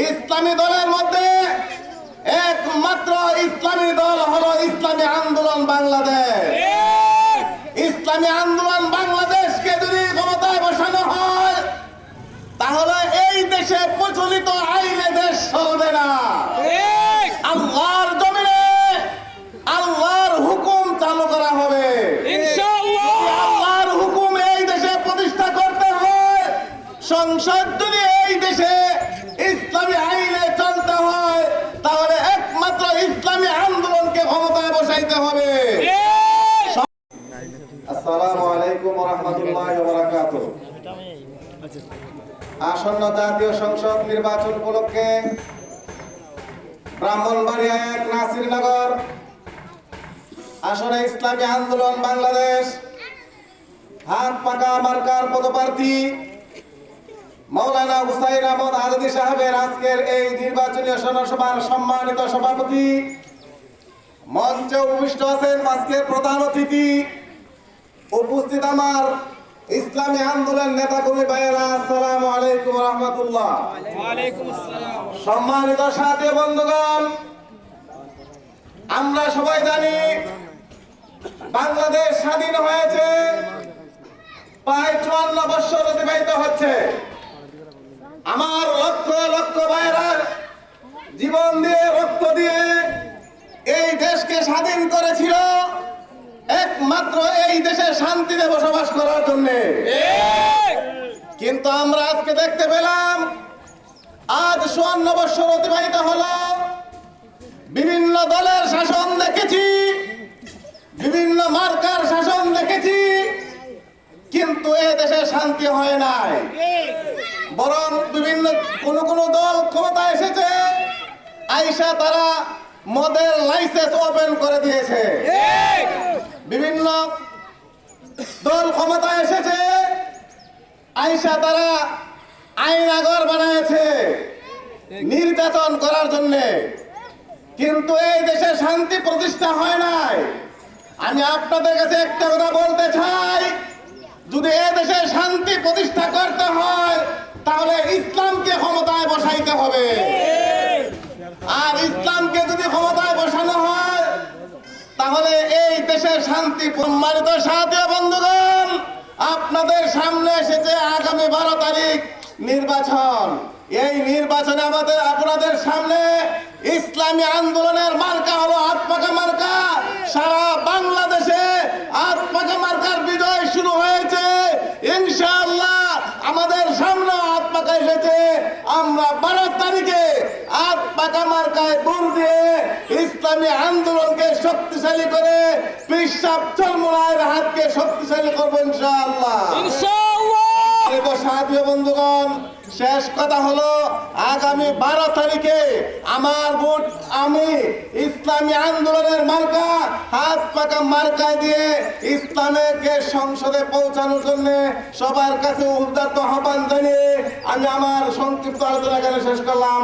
ইসলামী দলের মধ্যে একমাত্র ইসলামী দল হলো ইসলামী আন্দোলন বাংলাদেশ। ইসলামী আন্দোলন বাংলাদেশকে যদি ক্ষমতায় বসানো হয়, তাহলে এই দেশে প্রচলিত আইনে দেশ চলবে না আল্লাহর জমিনে আল্লাহর হুকুম চালু করা হবে আল্লাহর হুকুম এই দেশে প্রতিষ্ঠা করতে হয় সংসদ যদি এই দেশে ইসলামী আইনে চলতে হয়, তাহলে একমাত্র ইসলামী আন্দোলনকে ক্ষমতায় বসাইতে হবে। আসসালামু আলাইকুম রহমতুল্লাহ আসন্ন জাতীয় সংসদ নির্বাচন উপলক্ষে ব্রাহ্মণবাড়িয়া এক নাসিরনগর আসনে ইসলামী আন্দোলন বাংলাদেশ, হাত পাকা মার্কার পদপ্রার্থী মৌলানা হুসাইন আহমদ আজাদি সাহেবের আজকের এই নির্বাচনী সভার সম্মানিত সভাপতি। মঞ্চে উপবিষ্ট আছেন আজকের প্রধান অতিথি। উপস্থিত আমার ইসলামী আন্দোলন নেতা কর্মী ভাইয়েরা আসসালামু আলাইকুম রহমতুল্লাহ। সম্মানিত সাথী বন্ধুগণ আমরা সবাই জানি বাংলাদেশ স্বাধীন হয়েছে প্রায় চুয়ান্ন বছর অতিবাহিত হচ্ছে। আমার লক্ষ লক্ষ ভাইরা জীবন দিয়ে, রক্ত দিয়ে এই দেশকে স্বাধীন করেছিল একমাত্র এই দেশে শান্তিতে বসবাস করার জন্য। কিন্তু আমরা আজকে দেখতে পেলাম, আজ চুয়ান্ন বছর অতিবাহিত হলো, বিভিন্ন দলের শাসন দেখেছি, বিভিন্ন মার্কার কিন্তু এ দেশে শান্তি হয় নাই। বরং বিভিন্ন কোন কোন দল ক্ষমতা এসেছে। আইসা তারা মদের লাইসেন্স ওপেন করে দিয়েছে। বিভিন্ন দল ক্ষমতা এসেছে। আইসা তারা আইন আগর বানিয়েছে নির্যাতন করার জন্য। কিন্তু এই দেশে শান্তি প্রতিষ্ঠা হয় নাই। আমি আপনাদের কাছে একটা কথা বলতে চাই। যদি এ দেশে শান্তি প্রতিষ্ঠা করতে হয়, তাহলে ইসলামকে ক্ষমতায় বসাইতে হবে। আর ইসলামকে যদি ক্ষমতায় বসানো হয়, তাহলে এই দেশের শান্তি সম্মানিত সাথী বন্ধুগণ, আপনাদের সামনে এসেছে আগামী বারো তারিখ নির্বাচন। এই নির্বাচনে আমাদের, আপনাদের সামনে ইসলামী আন্দোলনের মার্কা হলো আত্মাকা মার্কা। সারা বাংলাদেশে আত্মাকা মার্কার বিজয় শুরু হয়েছে ইনশাআল্লাহ আমাদের সামনে আত্মাকা এসেছে আমরা বারো তারিখে আত্মাকা মার্কায় বোর দিয়ে ইসলামী আন্দোলনকে শক্তিশালী করে পিসাব চলমুনায়ের হাতকে শক্তিশালী করব ইনশাআল্লাহ প্রিয় সাথী ও বন্ধুগণ শেষ কথা হলো আগামী বারো তারিখে আমার ভোট আমি ইসলামী আন্দোলনের মার্কা, হাত পাকা মার্কায় দিয়ে ইসলামেরকে সংসদে পৌঁছানোর জন্য সবার কাছে উদ্যত আহ্বান জানিয়ে আমি আমার সংক্ষিপ্ত আলোচনা শেষ করলাম।